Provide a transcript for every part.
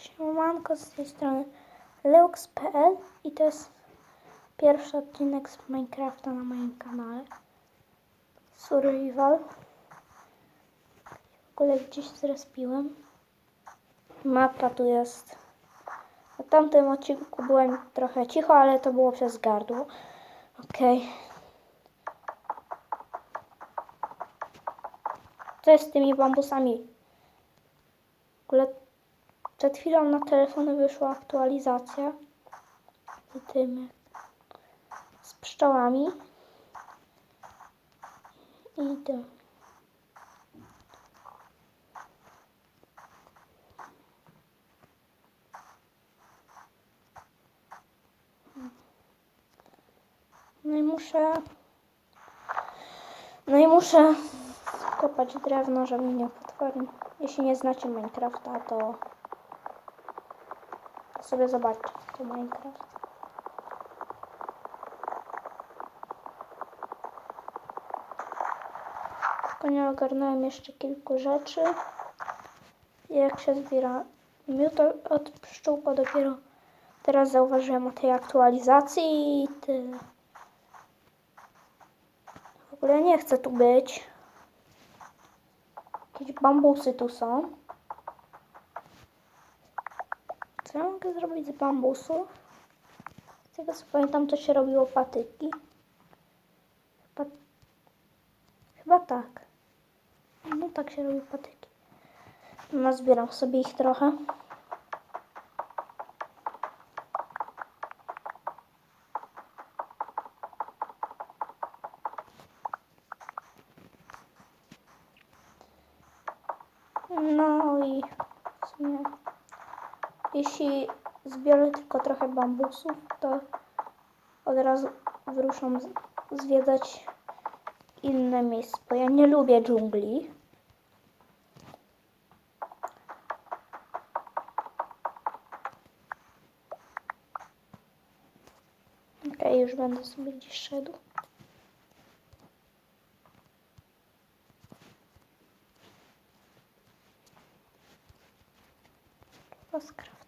Siemanko z tej strony Leux.pl i to jest pierwszy odcinek z Minecrafta na moim kanale. Survival. W ogóle gdzieś zrespiłem. Mapa tu jest. Na tamtym odcinku byłem trochę cicho, ale to było przez gardło. Okej. Co jest z tymi bambusami? W ogóle przed chwilą na telefony wyszła aktualizacja z tym z pszczołami i. No i muszę no i muszę kopać drewno, żeby mnie potwornie. Jeśli nie znacie Minecrafta, to sobie zobaczcie, to Minecraft. Tylko nie ogarnąłem jeszcze kilku rzeczy. Jak się zbiera miód od pszczół, bo dopiero teraz zauważyłem o tej aktualizacji i tyle. W ogóle nie chcę tu być. Jakieś bambusy tu są. Co ja mogę zrobić z bambusu? Z tego co pamiętam, to się robiło patyki. Chyba, chyba tak. No tak się robi patyki. No zbieram sobie ich trochę. No i w sumie jeśli zbiorę tylko trochę bambusów, to od razu wyruszam zwiedzać inne miejsca, bo ja nie lubię dżungli. Okej, już będę sobie gdzieś szedł.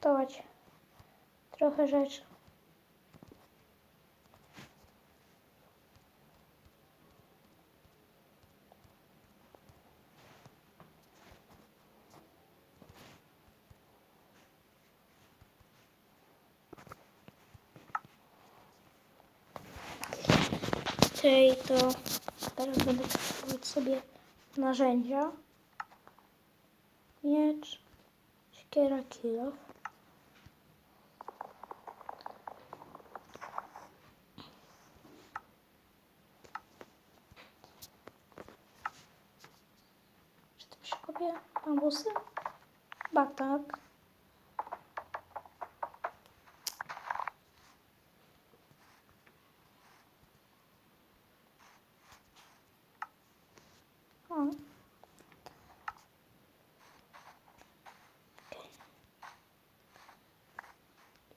Skraftować trochę rzeczy. Okej, to teraz będę kupować sobie narzędzia. Miecz, siekiera, kilof. Przekopię bambusy? Chyba tak.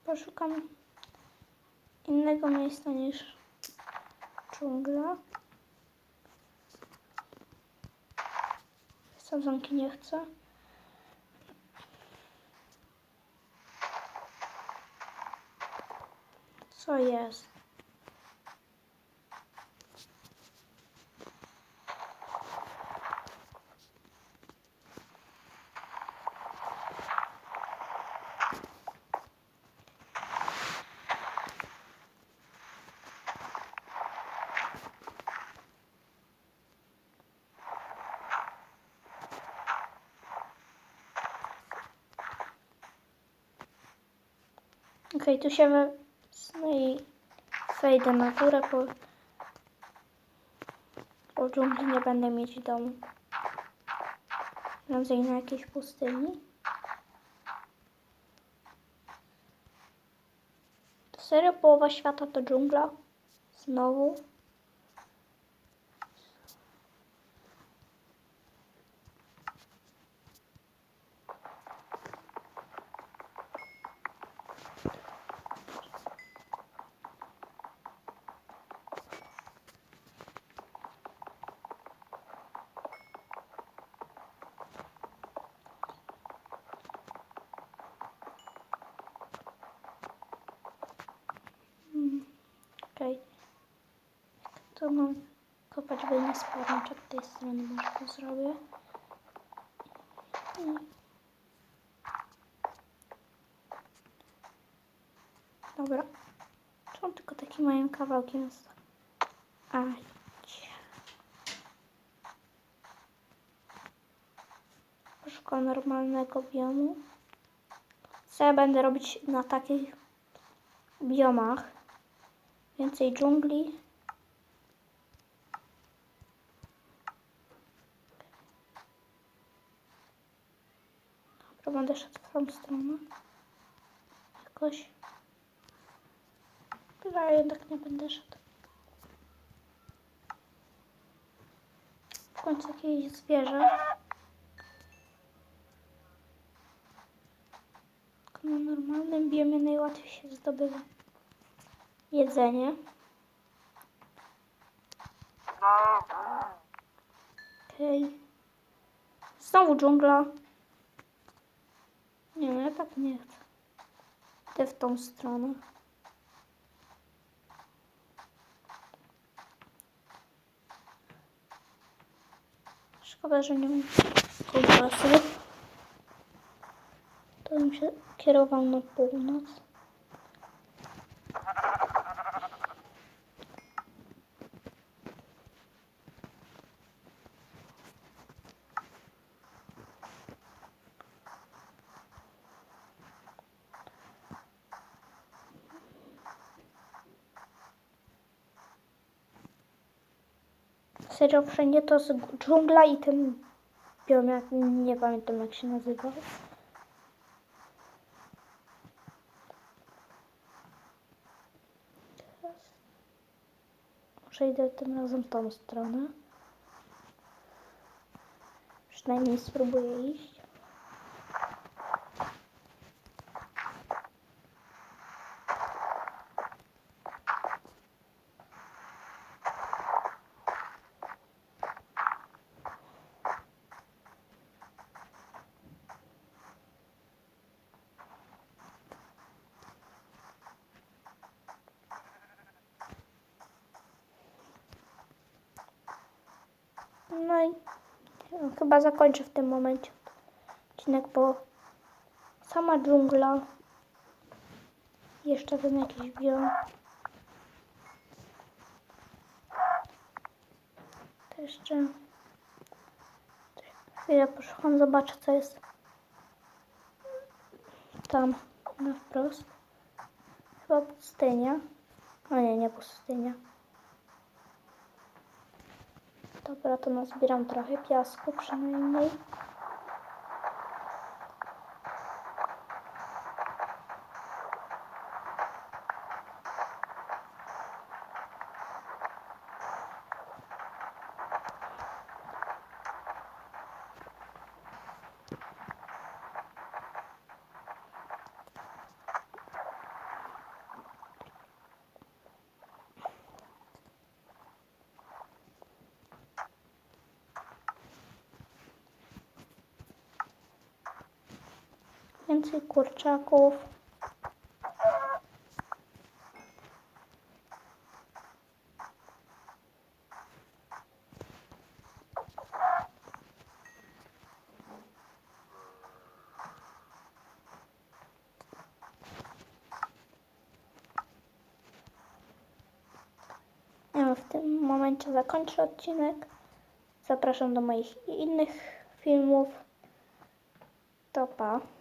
Poszukam innego miejsca niż dżungla. Sadzonki nie. Co jest? Okej, tu się we... No i wejdę na górę, bo... W dżungli nie będę mieć domu. Prędzej na jakiejś pustyni. Serio połowa świata to dżungla? Znowu? Mam kopać nie spadnąć od tej strony, może to zrobię. I... Dobra. Czemu tylko takie mają kawałki miasta? Aj. Poszukam normalnego biomu. Co ja będę robić na takich biomach? Więcej dżungli. Będę szedł w tą stronę. Jakoś. Chyba jednak nie będę szedł. W końcu jakieś zwierzę. Tylko Na normalnym biomie najłatwiej się zdobywa jedzenie. Okej. Znowu dżungla. Nie, no ja tak nie chcę. Idę w tą stronę. Szkoda, że nie mam kompasu. To bym się kierował na północ. Serio, wszędzie to z dżungla i ten biom, jak, nie pamiętam jak się nazywa. Teraz Może idę tym razem tą stronę. Przynajmniej spróbuję iść. No i no, chyba zakończę w tym momencie odcinek, bo sama dżungla. Jeszcze ten jakiś biom. To jeszcze chwilę poszukam, zobaczę co jest tam na wprost. Chyba pustynia. O nie, nie pustynia. Dobra, to nazbieram trochę piasku przynajmniej. Więcej kurczaków. Ja w tym momencie zakończę odcinek. Zapraszam do moich innych filmów. To pa.